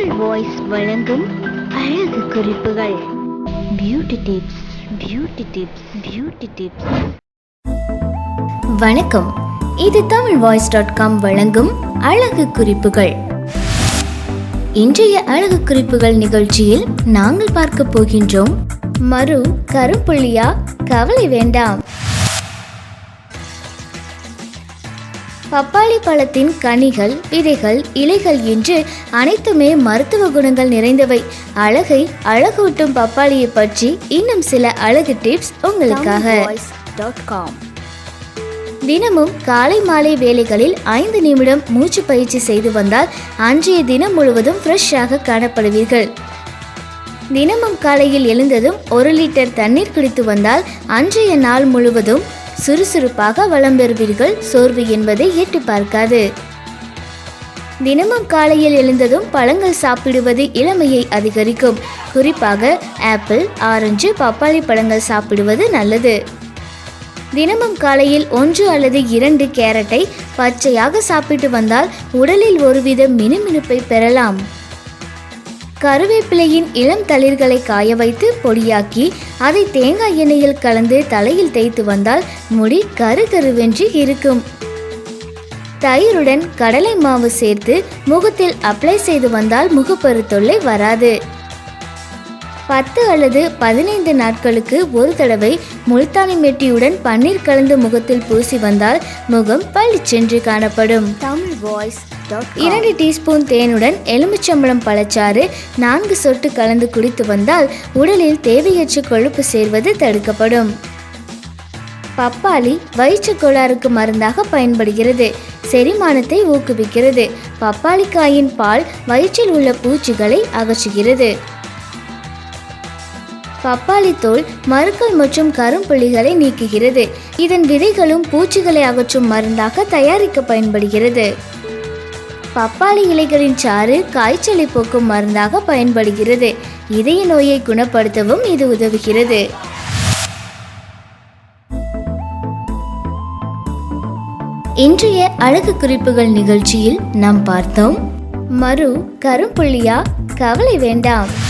Tamil voice வழங்கும் அழகு குறிப்புகள். Beauty tips beauty tips beauty tips வணக்கம். இது தமிழ் வாய்ஸ் டாட் காம் வழங்கும் அழகு குறிப்புகள். இன்றைய அழகு குறிப்புகள் நிகழ்ச்சியில் நாங்கள் பார்க்க போகின்றோம் மறு கருப்புள்ளியா கவலை வேண்டாம். பப்பாளி பழத்தின் கனிகள் விதைகள் இலைகள் என்று அனைத்துமே மருத்துவ குணங்கள் நிறைந்தவை. அழகை அழகூட்டும் பப்பாளியை பற்றி இன்னும் சில அழகு டிப்ஸ் உங்களுக்காக. தினமும் காலை மாலை வேளைகளில் ஐந்து நிமிடம் மூச்சு பயிற்சி செய்து வந்தால் அன்றைய தினம் முழுவதும் ஃப்ரெஷ்ஷாக காணப்படுவீர்கள். தினமும் காலையில் எழுந்ததும் ஒரு லிட்டர் தண்ணீர் குடித்து வந்தால் அன்றைய நாள் முழுவதும் சுறுசுறுப்பாக வளம் பெறுவீர்கள். சோர்வு என்பதை எட்டு பார்க்காது. தினமும் காலையில் எழுந்ததும் பழங்கள் சாப்பிடுவது இளமையை அதிகரிக்கும். குறிப்பாக ஆப்பிள் ஆரஞ்சு பப்பாளி பழங்கள் சாப்பிடுவது நல்லது. தினமும் காலையில் ஒன்று அல்லது இரண்டு கேரட்டை பச்சையாக சாப்பிட்டு வந்தால் உடலில் ஒருவித மினுமினுப்பை பெறலாம். கருவேப்பிலையின் இளம் தளிர்களை காய வைத்து பொடியாக்கி அதை தேங்காய் எண்ணெயில் கலந்து தலையில் தேய்த்து வந்தால் முடி கரு கருவென்று இருக்கும். தயிருடன் கடலை மாவு சேர்த்து முகத்தில் அப்ளை செய்து வந்தால் முகப்பரு தொல்லை வராது. பத்து அல்லது பதினைந்து நாட்களுக்கு ஒரு தடவை முல்தானி மெட்டியுடன் பன்னீர் கலந்து முகத்தில் பூசி வந்தால் முகம் பளிச்சென்று காணப்படும். தமிழ் வாய்ஸ். இரண்டு டீஸ்பூன் தேனுடன் எலுமிச்சம்பழம் பழச்சாறு நான்கு சொட்டு கலந்து குடித்து வந்தால் உடலில் தேவையற்ற கொழுப்பு சேர்வது தடுக்கப்படும். பப்பாளி வயிற்று கோளாறுக்கு மருந்தாக பயன்படுகிறது. செரிமானத்தை ஊக்குவிக்கிறது. பப்பாளிக்காயின் பால் வயிற்றில் உள்ள பூச்சிகளை அகற்றுகிறது. பப்பாளி தோல் மருக்கள் மற்றும் கரும்புள்ளிகளை நீக்குகிறது. இதன் விதைகளும் பூச்சிகளை அகற்றும் மருந்தாக தயாரிக்க பயன்படுகிறது. பப்பாளி இலைகளின் சாறு காய்ச்சலை போக்கும் மருந்தாக பயன்படுகிறது. இதய நோயை குணப்படுத்தவும் இது உதவுகிறது. இன்றைய அழகு குறிப்புகள் நிகழ்ச்சியில் நாம் பார்த்தோம். மறு கரும்புள்ளியா கவலை வேண்டாம்.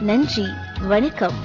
நன்றி வணக்கம்.